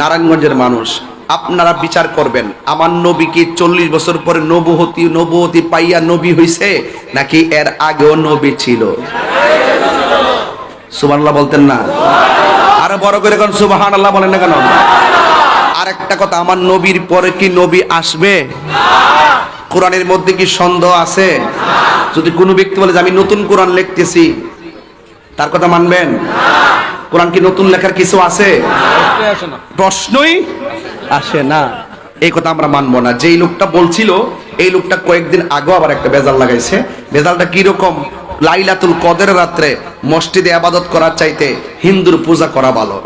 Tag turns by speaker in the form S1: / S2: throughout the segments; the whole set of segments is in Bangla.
S1: নারায়ণগঞ্জের মানুষ, আপনারা বিচার করবেন, আমার নবী কি চল্লিশ বছর পরে নবহতি নবহতি পাইয়া নবী হইছে, নাকি এর আগেও নবী ছিল? সুবহানাল্লাহ বলতেন না। আরও বড় করে কোন সুবাহান আল্লাহ বলেন না কেন? আর একটা কথা, আমার নবীর পরে কি নবী আসবে? কোরআনের মধ্যে কি সন্দেহ আছে? যদি কোনো ব্যক্তি বলে যে, আমি নতুন কোরআন লিখতেছি, তার কথা মানবেন? কোরআন কি নতুন লেখার কিছু আছে? প্রশ্নই আসে না। এই কথা আমরা মানবো না। যেই লোকটা বলছিল এই লোকটা কয়েকদিন আগেও আবার একটা বেজাল লাগাইছে। বেজালটা কীরকম? লাইলাতুল কদের রাত্রে মসজিদে আবাদত করার চাইতে হিন্দুর পূজা করা ভালো।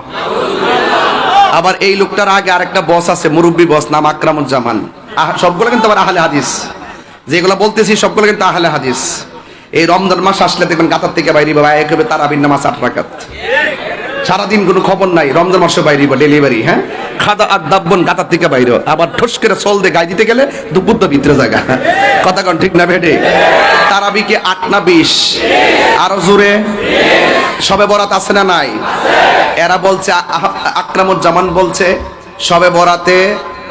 S1: আবার এই লোকটার আগে আরেকটা বস আছে মুরব্বী বস নাম আকরামুজ্জামান। সবগুলো কিন্তু আবার আহলে হাদিস। যেগুলো বলতেছি সবগুলো কিন্তু আহলে হাদিস। এই রমজান মাস আসলে দেখবেন গাতার থেকে বাইরে বাবা এক হবে তার আবির নামাজ আট রাকাত। সারাদিন কোনো খবর নাই, রমজান মাসে বাইরে ডেলিভারি হ্যাঁ? খাদা আর দাব্বন গাতার থেকে বাইরে আবার ঠোস করে চল দিয়ে গাই দিতে গেলে দুপুর তো ভিতরে জায়গা। কথা কন ঠিক না ভেটে তারাবি কি আট না বিশ? আরও জোরে? সবে বরাত আছে না নাই? এরা বলছে আকরামুজ্জামান বলছে, সবে বরাতে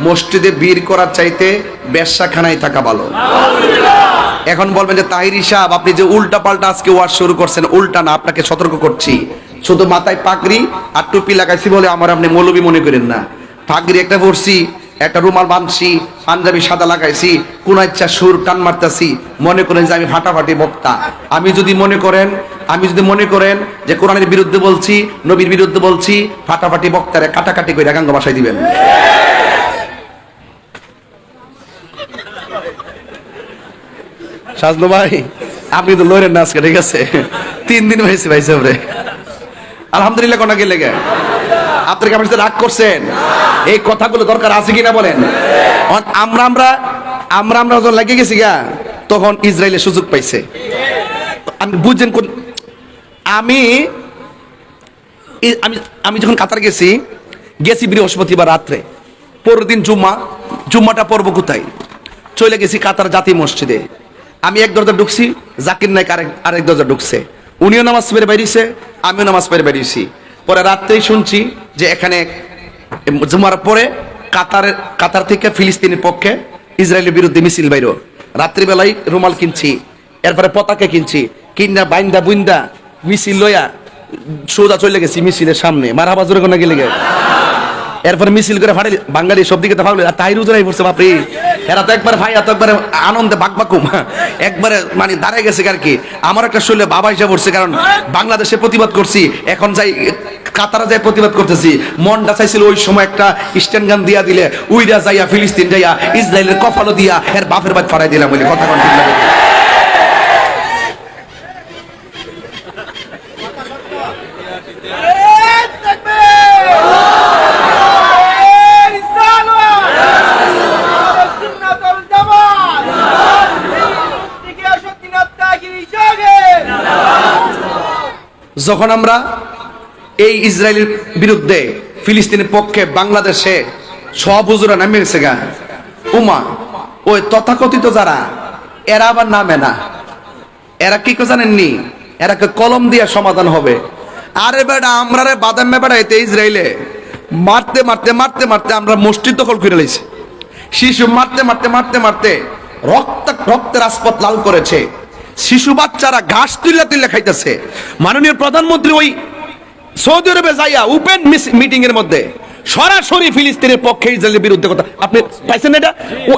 S1: মসজিদে বীর করার চাইতে বেশ্যাখানায় থাকা ভালো। এখন বলবেন যে তাহির সাহেব, আপনি যে উল্টা পাল্টা আজকে ওয়াজ শুরু করছেন, উল্টা না, আপনাকে সতর্ক করছি। শুধু মাথায় পাগড়ি আর টুপি লাগাইছি বলে আমার আপনি মৌলবী মনে করেন না। পাগড়ি একটা পরছি, একটা রুমাল বাঁধছি, পাঞ্জাবি সাদা লাগাইছি, কোন ইচ্ছা সুর টান মারতাছি, মনে করেন যে আমি ফাটাফাটি বক্তা। আমি যদি মনে করেন, আমি যদি মনে করেন যে কোরআনের বিরুদ্ধে বলছি, নবীর বিরুদ্ধে বলছি, ফাটাফাটি বক্তারে কাটাকাটি করে একাঙ্গ বাসায় দিবেন। সাজনো ভাই, আপনি তো লড়েন না আজকে, ঠিক আছে? তিন দিন হয়েছে ভাই সাহেবরে। আলহামদুলিল্লাহ কোনা গেলে গে। আপনি কি আমার সাথে রাগ করছেন। এই কথাগুলো দরকার আছে কিনা বলেন? আমরা আমরা আমরা আমরা যখন লেগে গেছি গা, তখন ইসরায়েলের সুযোগ পাইছে। আমি বুঝছেন কোন আমি আমি আমি যখন কাতার গেছি গেছি বৃহস্পতিবার রাত্রে। পরের দিন জুম্মা, জুম্মাটা পর্ব কোথায়? চলে গেছি কাতার জাতি মসজিদে। আমি এক দরজা ঢুকছি, জাকির নায়ক আরেক আরেক দরজা ঢুকছে। উনিও নামাজ পেরে বেরিয়েছে, আমিও নামাজ পেরে বেরিয়েছি। পরে রাত্রেই শুনছি যে এখানে জুমার পরে কাতারের কাতার থেকে ফিলিস্তিনের পক্ষে ইসরায়েলের বিরুদ্ধে মিছিল বাইরো। রাত্রিবেলায় রুমাল কিনছি, এরপরে পতাকা কিনছি কিনা বাইন্দা, বুইন্দা, মিছিল লয়া সোজা চলে গেছি মিছিলের সামনে। মারা বাজুরে কোনা গেলে গে। এরপরে মিছিল করে ফাটাই বাঙালি সব দিকে তো আর তাই রুজরাই পড়ছে, বাপরে। এরা তো একবার ভাই এত একবারে আনন্দে বাকবাকুম একবারে মানে দাঁড়ায় গেছে আর কি। আমার একটা শৈলে বাবা হিসেবে পড়ছে, কারণ বাংলাদেশে প্রতিবাদ করছি, এখন যাই কাতারা যাই প্রতিবাদ করতেছি। মনটা চাইছিল ওই সময় একটা স্ট্যান্ড গান দিয়া দিলে, উইরা যাইয়া ফিলিস্তিন যাইয়া ইসরায়েলের কফালো দিয়া এর বাপের বাদ ফারাই দিলাম বলে কথা কোন ঠিক লাগে যখন আমরা এই ইসরায়েলের বিরুদ্ধে ফিলিস্তিনের পক্ষে বাংলাদেশে সব হুজুরা নামে গেছে গা, উমা, ওই তথাকথিত যারা, এরা আবার নামে না। এরা কি জানেননি? এরা কে কলম দিয়ে সমাধান হবে। আরে বেটা, আমরা রে বাদাম বেটা এতে ইসরায়েলে, মারতে মারতে মারতে মারতে আমরা মসজিদ দখল করে লাইছি। শিশু মারতে মারতে মারতে মারতে রক্ত রক্তের আসপত লাল করেছে। শিশু বাচ্চারা ঘাস তুলে তুলে খাইতেছে। মাননীয় প্রধানমন্ত্রী ওই সৌদি আরবে যাইয়া ওপেন মিটিং এর মধ্যে সরাসরি ফিলিস্তিনের পক্ষে ইসরায়েলের বিরুদ্ধে কথা আপনি পাইছেন এটা?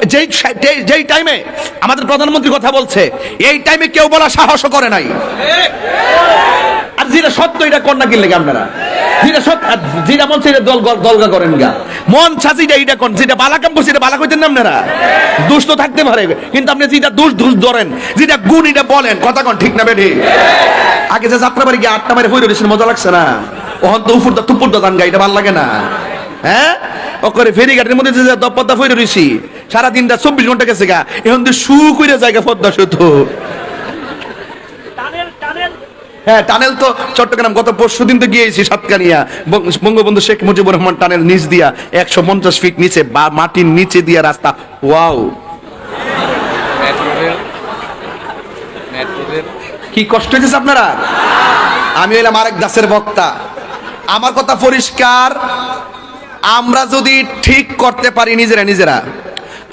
S1: যেই যেই- যেই টাইমে আমাদের প্রধানমন্ত্রী কথা বলছে, এই টাইমে কেউ বলা সাহসও করে নাই। আর যেটা সত্য, এটা কন্যা কিনলে আপনারা। যেটা বলছে দল দলগা করেন গা। মন এটা কোন? যেটা করছে এটা বালা কইতেন না আপনারা? দুষ্ট থাকতে পারে। কিন্তু আপনি যেটা দুষ দুষ ধরেন, যেটা গুণ এটা বলেন, কথা কোন ঠিক না বেঠি? আগে যে যাত্রা বাড়ি গিয়ে আটটা মারে হয়ে রয়েছেন মজা লাগছে না? ওহন তো তুপুর দা গান গা, এটা ভালো লাগে না। হ্যাঁ? ও করে ফেরিঘাটের মধ্যে যে দপদ্দা ফইরে রইছি সারা দিনটা চব্বিশ ঘণ্টা গেছে গা, এখন তো সু কইরা জায়গা পদ্মা শুধু হ্যাঁ টানেল তো চট্টগ্রাম গত পরশু দিন তো গিয়েছি সাতকানিয়া। বঙ্গবন্ধু শেখ মুজিবুর রহমান টানেল নিচ দিয়া একশো পঞ্চাশ ফিট নিচে বা মাটির নিচে দিয়া রাস্তা। ওয়াও। কি কষ্ট হয়েছে আপনারা? আমি হইলাম আরেক দাসের বক্তা। আমার কথা পরিষ্কার। আমরা যদি ঠিক করতে পারি নিজেরা নিজেরা।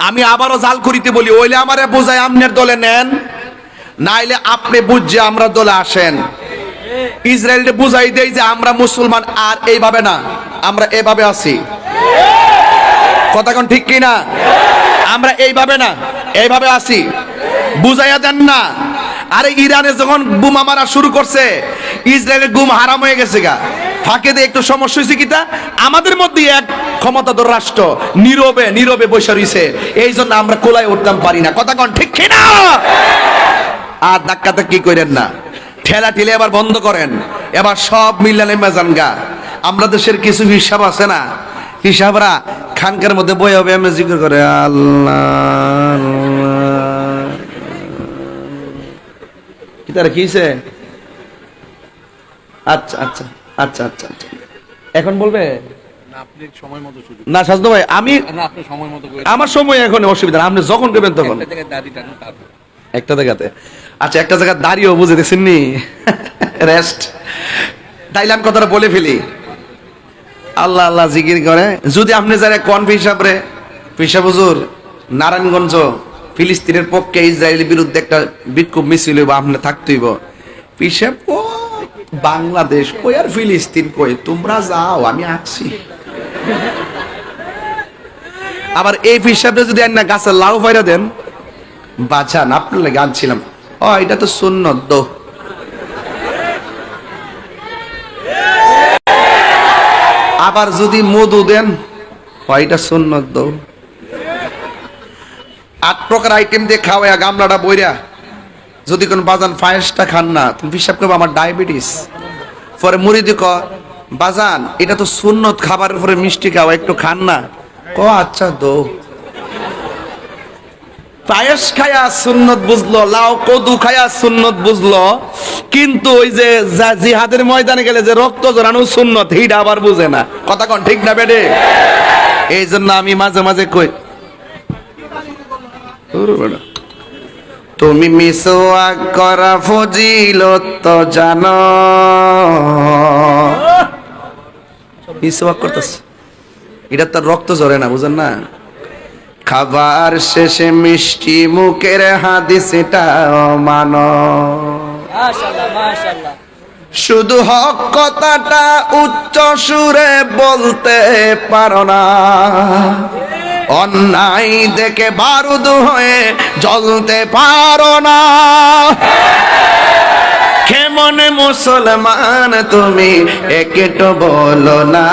S1: আমি আবারও জাল করিতে বলি ওইলে আমারে বোঝায় আমনের দলে নেন। নাইলে আপনি বুঝছে আমরা দলে আসেন। ইসরায়েলকে বুঝাই দেয় যে আমরা মুসলমান, আর এইভাবে না, আমরা এভাবে আছি। কথা ঠিক কিনা? আমরা এইভাবে না, এইভাবে আছি। বুঝাইয়া দেন না। আরে ইরানে যখন বোমা মারা শুরু করছে, ইসরায়েলের গুম হারাম হয়ে গেছে গা। ফাঁকে দিয়ে একটু সমস্যা হয়েছে কিতা আমাদের মধ্যে এক ক্ষমতাধর রাষ্ট্র, নীরবে নীরবে বসে রইছে। এই জন্য আমরা কোলায় উঠতাম পারি না। কথা ঠিক কিনা? আর ধাক্কা কি করেন না? ঠেলা ঠেলে এবার বন্ধ করেন। এবার সব মিলানে মেজান গা। আমরা দেশের কিছু হিসাব আছে না? হিসাবরা খানকার মধ্যে বই হবে এমনি জিজ্ঞেস করে আল্লাহ। কি তারা কিছে আচ্ছা আচ্ছা আচ্ছা আচ্ছা আচ্ছা। এখন বলবে?
S2: না
S1: সাজদু ভাই আমি আমার সময় এখন অসুবিধা আপনি যখন করবেন তখন।
S2: একটা জায়গায়
S1: আচ্ছা একটা জায়গা দাঁড়িয়েও বুঝে দেখছেন নি রেস্ট তাইলে আমি কথাটা বলে ফেলি। আল্লাহ আল্লাহ জিকির করে। যদি আপনি যারা কোন হিসাব রে পেশা হুজুর, নারায়ণগঞ্জ, ফিলিস্তিনের পক্ষে ইসরায়েলের বিরুদ্ধে একটা বিক্ষোভ মিছিল হইব, আপনি থাকতেইব পিসাব ও বাংলাদেশ কই আর ফিলিস্তিন কই? তোমরা যাও, আমি আছি আবার এই হিসাবে যদি না গাছের লাউ ফাইরা দেন, বাঁচান, আপনার লাগে আনছিলাম। ও এটা তো সুন্নত দো আবার যদি মধু দেন ও এটা সুন্নত দো আট প্রকার আইটেম দিয়ে খাওয়া গামলাটা বইরা, যদি কোন বাজান ফায়েসটা খান না, তুমি হিসাব করব আমার ডায়াবেটিস। পরে মুড়ি দি বাজান, এটা তো সুন্নত খাবারের পরে মিষ্টি খাওয়া, একটু খান না। ক আচ্ছা দো পায়েস খায়া সুন্নত বুঝলো লাউ কদু খায়া সুন্নত বুঝলো কিন্তু ওই যে জিহাদের ময়দানে গেলে যে রক্ত জড়ানো সুন্নত হিট আবার বুঝে না। কথা কোন ঠিক না বেডে? এই জন্য আমি মাঝে মাঝে কই। তুমি মিসওয়াক করা ফজিলত জানো। মিসওয়াক করতেছ। এটা তার রক্ত ঝরে না বুঝেন না? খাবার শেষে মিষ্টি মুখের হাদিস এটাও মানো শুধু হক কথাটা উচ্চ সুরে বলতে পারো না। অন্যায় দেখে বারুদ হয়ে জ্বলতে পারো না। কেমন মুসলমান তুমি, একটু বলো না।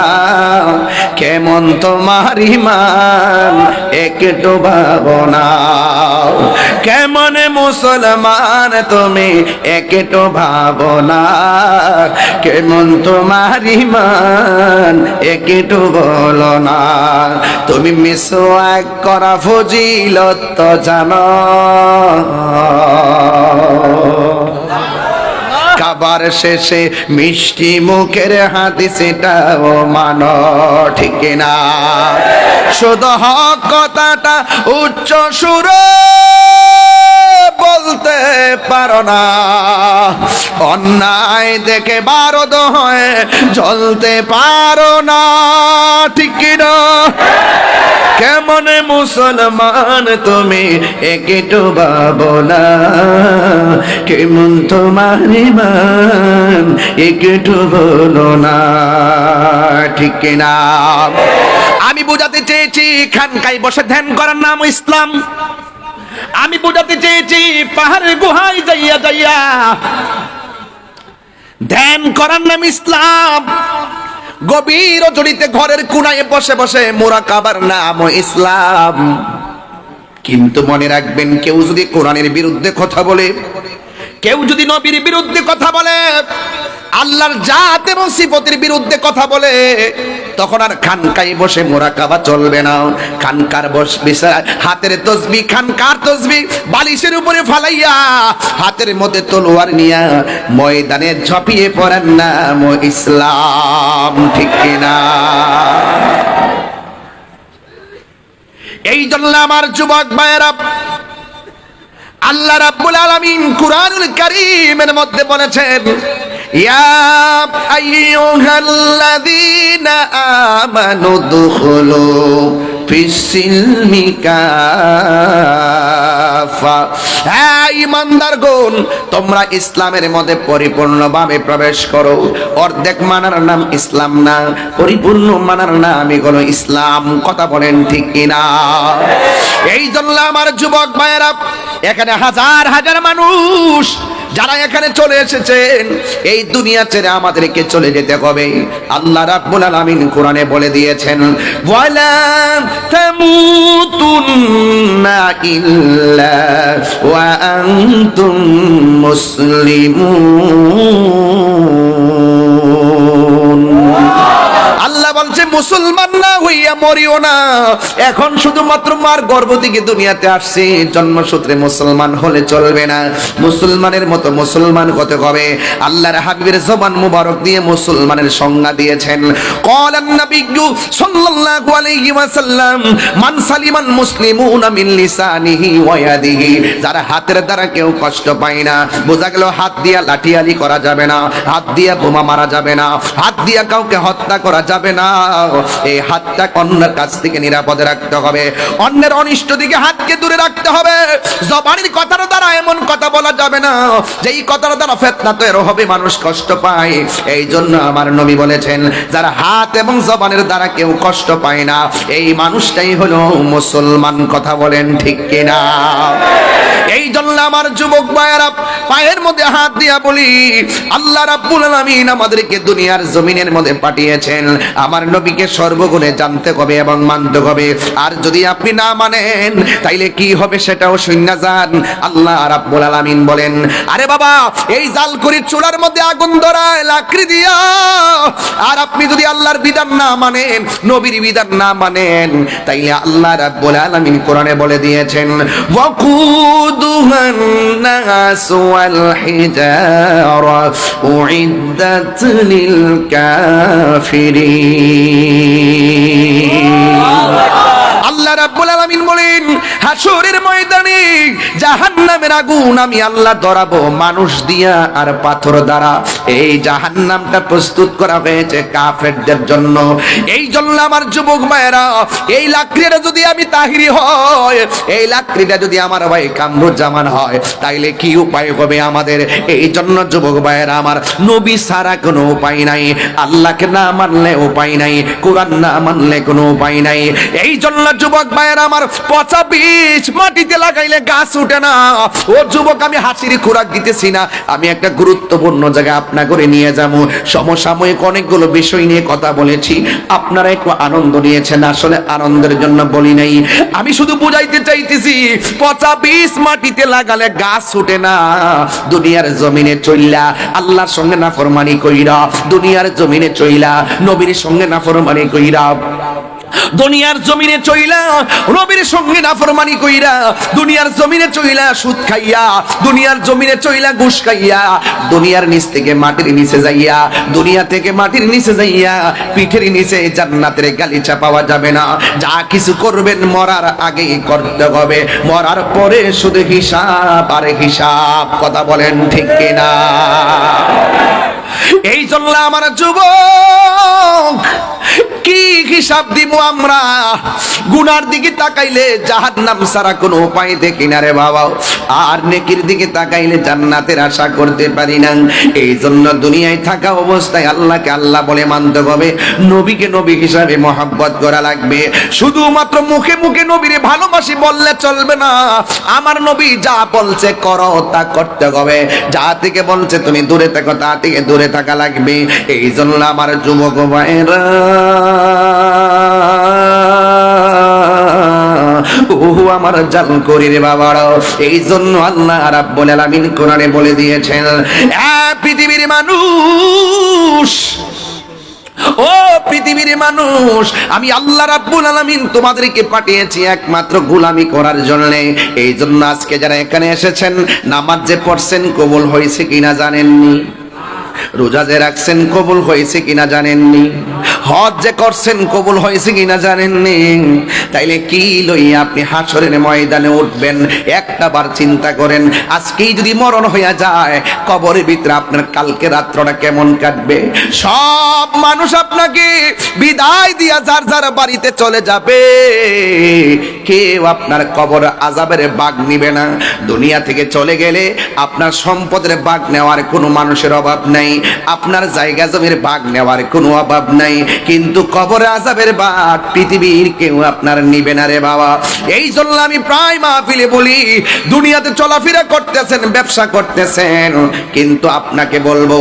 S1: কেমন তোমার ইমান, একটু ভাবো না। কেমন মুসলমান তুমি, একটু ভাবো না। কেমন তোমার ইমান, একটু বলো না। তুমি মিসওয়াক করা ফজিলত জানো। খাবার শেষে মিষ্টি মুখের হাতি সেটাও মান ঠিক না? শুধু হক কথাটা উচ্চ সুর। বলতে পারো না। অন্যায় দেখে বারদ হয়ে চলতে পারো না। ঠিক না? কেমন মুসলমান তুমি একটু ভাবো না। কেমন তোমার ইমান একটু বলো না। ঠিক না? আমি বোঝাতে চেয়েছি খানকাই বসে ধ্যান করার নাম ইসলাম। আমি বোঝাতে চেয়েছি, পাহাড়ের গুহায় যাইয়া যাইয়া। ধ্যান করার নাম ইসলাম। গভীর জড়িতে ঘরের কুনায় বসে বসে মোরা কাবার নাম ইসলাম। কিন্তু মনে রাখবেন, কেউ যদি কোরআনের বিরুদ্ধে কথা বলে, কেউ যদি নবীর বিরুদ্ধে কথা বলে আল্লাহর জাত এবং সিফতের বিরুদ্ধে কথা বলে, তখন আর খানকায় বসে মোরা কাবা চলবে না। খানকার বস হাতের তসবি, খানকার তসবি বালিশের উপরে ফালাইয়া হাতের মধ্যে তলোয়ার নিয়া ময়দানে ঝাঁপিয়ে পড়েন নাম ইসলাম, ঠিক কিনা এই জন্য আমার যুবক ভাইয়েরা, আল্লাহ রাব্বুল আলামিন কুরআনুল কারীমের মধ্যে বলেছেন ইয়া আইয়ুহাল্লাযীনা আমানু দুখুলু ফিস-সিলমি কাফা। হ্যাঁ ইমানদারগণ তোমরা ইসলামের মধ্যে পরিপূর্ণভাবে প্রবেশ করো। অর্ধেক মানার নাম ইসলাম না, পরিপূর্ণ মানার নাম এগুলো ইসলাম। কথা বলেন ঠিক কিনা? এই জন্য আমার যুবক ভাইয়েরা, এখানে হাজার হাজার মানুষ যারা এখানে চলে এসেছেন, এই দুনিয়া ছেড়ে আমাদেরকে চলে যেতে হবে। আল্লাহ রাব্বুল আলামিন কোরআনে বলে দিয়েছেন, ওয়ালা তামুতুন্না ইল্লা ওয়া আনতুম মুসলিমুন। আল্লাহ বলছে, মুসলমান না হইয়া মরিও না। এখন শুধুমাত্র মার গর্ভ থেকে দুনিয়াতে আসছে, জন্মসূত্রে মুসলমান হলে চলবে না। মুসলমানের মতো মুসলমান হতে হবে। আল্লাহর হাবিবের জবান মুবারক দিয়ে মুসলমানের সংজ্ঞা দিয়েছেন। ক্বালান নাবিয়্যু সাল্লাল্লাহু আলাইহি ওয়াসাল্লাম, মান সালিমান মুসলিমুনা মিন লিসানিহি ওয়া ইয়াদিহি। যারা হাতের দ্বারা কেউ কষ্ট পায় না। বোঝা গেল, হাত দিয়া লাঠিয়ালি করা যাবে না, হাত দিয়া বোমা মারা যাবে না, হাত দিয়া কাউকে হত্যা করা যাবে না। এই হাতটা অন্যের কাছ থেকে নিরাপদে রাখতে হবে। অন্যের অনিষ্ট দিকে হাতকে দূরে রাখতে হবে। জবানের কথার দ্বারা এমন কথা বলা যাবে না। কথার দ্বারা ফেতনা হবে, মানুষ কষ্ট পায়। এই জন্য আমার নবী বলেছেন, যারা হাত এবং জবানের দ্বারা কেউ কষ্ট পায় না। এই মানুষটাই হলো মুসলমান, কথা বলেন ঠিক কিনা? এই জন্য আমার যুবক ভাইয়েরা, পায়ের মধ্যে হাত দিয়া বলি, আল্লাহ রাব্বুল আলামিন আমাদেরকে দুনিয়ার জমিনের মধ্যে পাঠিয়েছেন। আমার নবীকে সর্বগুণে জানতে হবে এবং মানতে হবে। আর যদি আপনি না মানেন, তাইলে কি হবে সেটাও শূন্য যান আল্লাহ রাব্বুল আলামিন বলেন, আরে বাবা, এই জালকুড়ির চুলার মধ্যে আগুন ধরায় লাকড়ি দিয়া। আর আপনি যদি আল্লাহর বিধান না মানেন, নবীর বিধান না মানেন, তাইলে আল্লাহ রাব্বুল আলামিন কোরআনে বলে দিয়েছেন ওয়াকুদুহান নাস ওয়াল হিজারা উইদ্দাত লিল কাফিরিন Oh, my God. আল্লাহ রাব্বুল আলামিন বলেন হাসরের ময়দানে জাহান্নামের আগুন আমি আল্লাহ ধরাবো, মানুষ দিয়া আর পাথর দ্বারা। এই জাহান্নামটা প্রস্তুত করা হয়েছে কাফেরদের জন্য। এই জন্য আমার যুবক ভাইয়েরা, এই লাকড়িটা যদি আমি তাহিরি হয়, এই লাকড়িটা যদি আমার ভাই কামরুজ্জামান হয়, তাইলে কি উপায় হবে আমাদের? এই জন্য যুবক ভাইয়েরা আমার, নবী সারা কোনো উপায় নাই, আল্লাহকে না মানলে উপায় নাই, কোরআন না মানলে কোনো উপায় নাই। এই জন্য যুবক ভাইয়েরা, আমার পচা বীজ মাটিতে লাগাইলে গাছ উঠে না। ও যুবক, আমি হাসির খোরাক দিতেছি না। আমি একটা গুরুত্বপূর্ণ জায়গায় আপনা করে নিয়ে যাব। সমসাময়িক অনেকগুলো বিষয় নিয়ে কথা বলেছি। আপনারা একটু আনন্দ নিয়েছেন, আসলে আনন্দের জন্য বলি নাই। আমি শুধু বুঝাইতে চাইতেছি, পচা বীজ মাটিতে লাগালে গাছ উঠে না। দুনিয়ার জমিনে চইলা আল্লাহর সঙ্গে না ফরমানি কইরা, দুনিয়ার জমিনে চইলা নবীর সঙ্গে না ফরমানি কইরা দুনিয়ার জমিনে চইলা, রবির সঙ্গে নাফরমানি কইরা, দুনিয়ার জমিনে চইলা সুদ খাইয়া, দুনিয়ার জমিনে চইলা ঘুষ খাইয়া, দুনিয়ার নিচ থেকে মাটির নিচে যাইয়া, দুনিয়া থেকে মাটির নিচে যাইয়া, পিঠের নিচে জান্নাতের গালিচা পাওয়া যাবে না। যা কিছু করবেন মরার আগে করতে হবে। মরার পরে শুধু হিসাব আর হিসাব, কথা বলেন ঠিক কিনা? এই জন্য আমার যুবক কি হিসাব দিব আমরা? গুনার দিকে তাকাইলে জাহান্নাম ছাড়া কোনো উপায় দেখি না রে বাবা। আর নেকির দিকে তাকাইলে জান্নাতের আশা করতে পারি না। এই জন্য দুনিয়ায় থাকা অবস্থায় আল্লাহকে আল্লাহ বলে মানতে হবে। নবীকে নবী হিসাবে মহাব্বত করা লাগবে। শুধুমাত্র মুখে মুখে নবীরে ভালোবাসি বললে চলবে না। আমার নবী যা বলছে করো, তা করতে হবে। যা থেকে বলছে তুমি দূরে থাকো, তা থেকে দূরে থাকা লাগবে। এই জন্য আমার যুবক ভাইরা ওহো, আমার জান করি রে বাবারা এই জন্য আল্লাহ রাব্বুল আলামিন কোরআনে বলে দিয়েছেন পৃথিবীর মানুষ, ও পৃথিবীর মানুষ, আমি আল্লাহ রাব্বুল আলামিন তোমাদেরকে পাঠিয়েছি একমাত্র গোলামি করার জন্য। এই জন্য আজকে যারা এখানে এসেছেন, নামাজ যে পড়ছেন কবুল হয়েছে কিনা জানেননি? রোজা যে রাখছেন কবুল হয়েছে কিনা জানেননি? হজ যে করছেন, কবুল হয়েছে কিনা জানেননি? তাইলে কি লইয়া আপনি হাসরের ময়দানে উঠবেন? একটা বার চিন্তা করেন, আজকেই যদি মরণ হইয়া যায়, কবরের ভিতরে আপনার কালকে রাত্রটা কেমন কাটবে? সব মানুষ আপনাকে বিদায় দিয়া যার যার বাড়িতে চলে যাবে। কেউ আপনার কবর আজাবের বাঘ নিবে না। দুনিয়া থেকে চলে গেলে আপনার সম্পদের বাঘ নেওয়ার কোনো মানুষের অভাব নাই। আপনার জায়গা জমির বাঘ নেওয়ার কোনো অভাব নাই। কিন্তু কবর আজাবের বাগ পৃথিবীর কেউ আপনার নিবে না রে বাবা। এই জন্য আমি প্রায় মাহফিলে বলি, দুনিয়াতে চলাফেরা করতেছেন, ব্যবসা করতেছেন, কিন্তু আপনাকে বলব,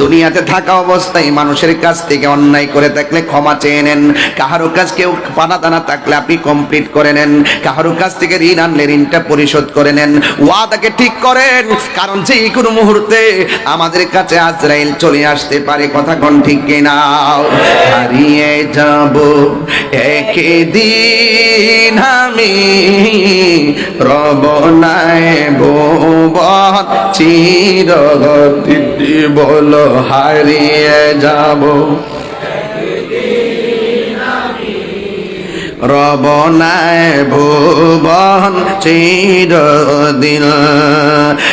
S1: দুনিয়াতে থাকা অবস্থায় মানুষের কাছ থেকে অন্যায় করে থাকলে ক্ষমা চেয়ে নেন। কাহারো কাছ কেউ পানা দানা থাকলে আপনি কমপ্লিট করে নেন। কাহারো কাছ থেকে ঋণ আনলে ঋণটা পরিশোধ করে নেন। ওয়াদাকে ঠিক করেন, কারণ যে কোনো মুহূর্তে আমাদের কাছে আজরাইল চলে আসতে পারে, কথা কোন ঠিক কিনা? হারিয়ে যাব। একদিন আমি রব নাই ভুবন চির বল হারিয়ে যাব। রবনায় ভুবন চিরদিন।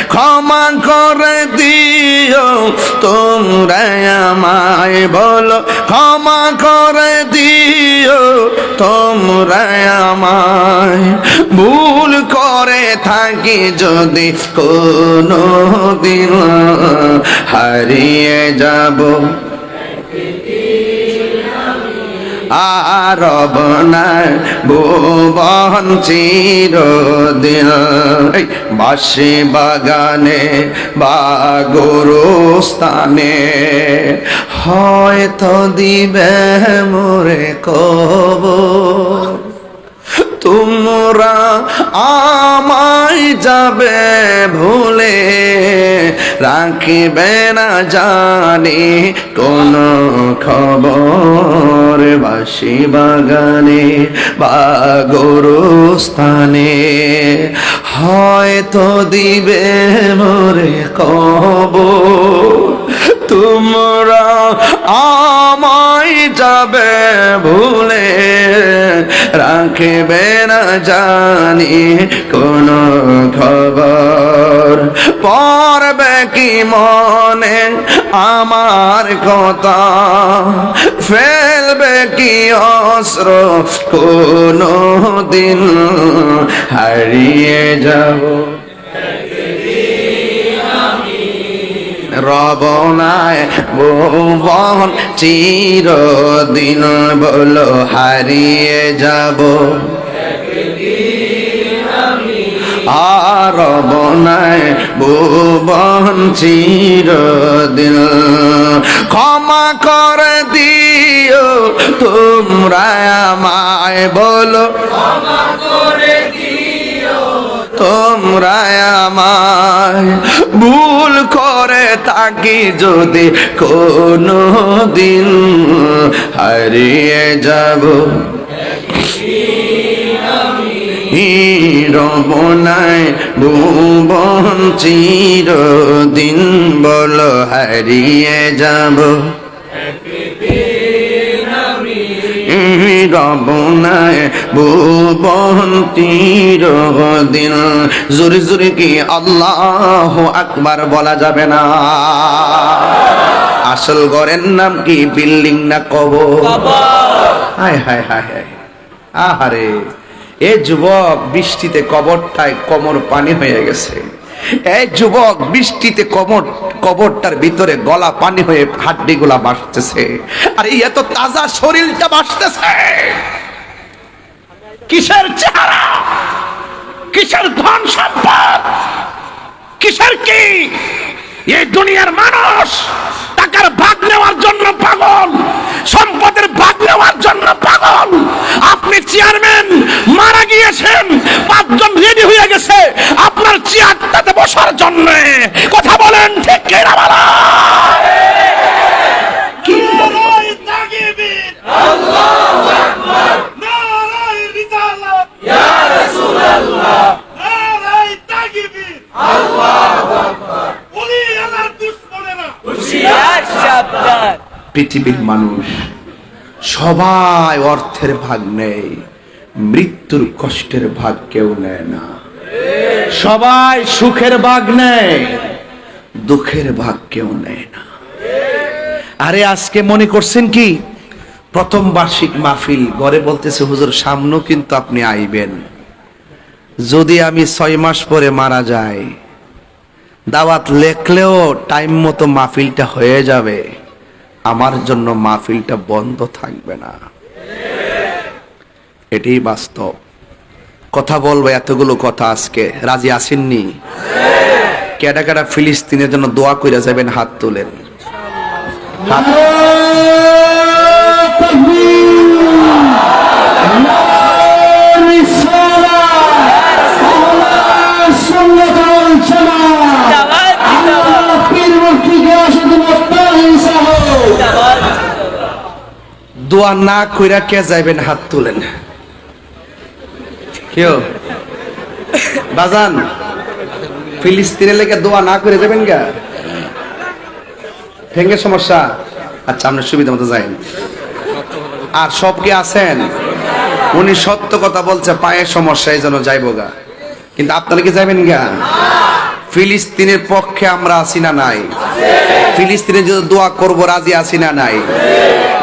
S1: ক্ষমা করে দিও, তোমরা আমায় বলো। ক্ষমা করে দিও, তোমরা আমায়। ভুল করে থাকি যদি কোনো দিন হারিয়ে যাব। আরব নাই ভুবন চিরদিন। বাসি বাগানে বা গরুস্থানে হয়তো দিবে মোরে কব তোমরা আমায় যাবে ভুলে রাখিবে না জানি, কোন খবর বাসি বাগানে বা গরুস্থানে হয়তো দিবে মোরে কব তোমরা আমায় যাবে ভুলে। রাখবে না জানি, কোন খবর পড়বে কি মনে আমার কথা ফেলবে কি অস্ত্র? কোনো দিন হারিয়ে যাব। রবনায় ভুবন, চিরদিন বলো হারিয়ে যাব। আর রবনায় ভুবন চিরদিন। ক্ষমা করে দিও তোমরা আমায় বলো। তোমরা আমায় ভুল করে থাকি যদি কোনো দিন হারিয়ে যাব। রবনায় ভুবন চিরদিন বল হারিয়ে যাব। রবনায় ভুবন চিরদিন। জোরে জোরে কি আল্লাহ আকবার বলা যাবে না? আসল ঘরের নাম কি, বিল্ডিং না কবর? হায় হায় হায় হায়। আহারে। এ যুবক বৃষ্টিতে কবরটায় কমর পানি হয়ে গেছে। এই যুবক বৃষ্টিতে কমর, কবরটার ভিতরে গলা পানি হয়ে হাড্ডি গুলা বাসতেছে আর এই এত তাজা শরীরটা বাসতেছে কিসের চেহারা? কিসের ধন সম্পদ? কিসের কি? এই দুনিয়ার মানুষ টাকার ভাগ নেওয়ার জন্য পাগল, সম্পদের ভাগ নেওয়ার জন্য পাগল। আপনি চেয়ারম্যান, মারা গিয়েছেন, পাঁচজন রেডি হয়ে গেছে আপনার চেয়ারটাতে বসার জন্য। কথা বলেন ঠিক কিনা বলা পৃথিবীর মানুষ, সবাই অর্থের ভাগ নেই, মৃত্যুর কষ্টের ভাগ কেউ নেয় না। সবাই সুখের ভাগ নেয়, দুঃখের ভাগ কেউ নেয় না। আরে আজকে মনে করছেন কি? প্রথম বার্ষিক মাহফিল, ঘরে বলতেছে, হুজুর, সামনেও কিন্তু আপনি আইবেন। যদি আমি ছয় মাস পরে মারা যাই, দাওয়াত লেখলেও টাইম মতো মাহফিলটা হয়ে যাবে। আমার জন্য মাহফিলটা বন্ধ থাকবে না। এটাই বাস্তব। কথা বলব এতগুলো কথা আজকে। রাজি আসেননি কেডা কেডা ফিলিস্তিনের জন্য দোয়া কইরা যাবেন হাত তোলেন। দোয়া না কইরা কে যাইবেন হাত তুলেন? কেউ? বাজান, ফিলিস্তিনের লেগে দোয়া না করে যাবেন গা? ভেঙ্গে সমস্যা? আচ্ছা আপনার সুবিধা মতো যাই। আর সব কি আছেন? উনি সত্য কথা বলছে পায়ের সমস্যা, এই জন্য যাইব গা। কিন্তু আপনারা কি যাবেন গা? ফিলিস্তিনের পক্ষে আমরা আছি না নাই? ফিলিস্তিনের যদি দোয়া করব, রাজি আছি না নাই?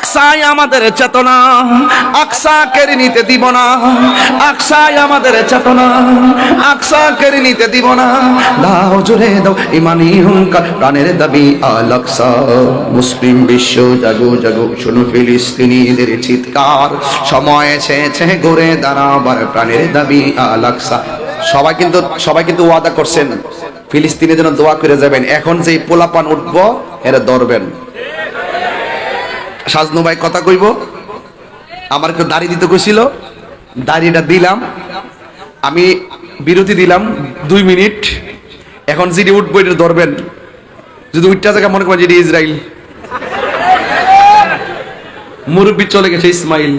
S1: আকসাই আমাদের চেতনা আকসা কেড়ে নিতে দিব না, আকসাই আমাদের চেতনা আকসা কেড়ে নিতে দিব না। দাও জোরে দাও, ইমানি হুঙ্কার, প্রাণের দাবি আল আকসা। মুসলিম বিশ্ব জাগো জাগো, শুনো ফিলিস্তিনিদের চিৎকার। সময় এসেছে ঘুরে দাঁড়াবার, প্রাণের দাবি আল আকসা। সবাই কিন্তু সবাই কিন্তু ওয়াদা করছেন ফিলিস্তিনের জন্য দোয়া করে যাবেন। এখন যেই পোলাপান উঠবো, এরা ধরবেন। সাজনু ভাই কথা কইব? আমার কেউ দাড়ি দিতে কইছিল, দাড়িটা দিলাম। আমি বিরতি দিলাম দুই মিনিট। এখন যেটি উঠবো এটা ধরবেন। যদি উঠটা জায়গা মনে করেন যেটি ইসরায়েল মুরব্বী চলে গেছে, ইসমাইল।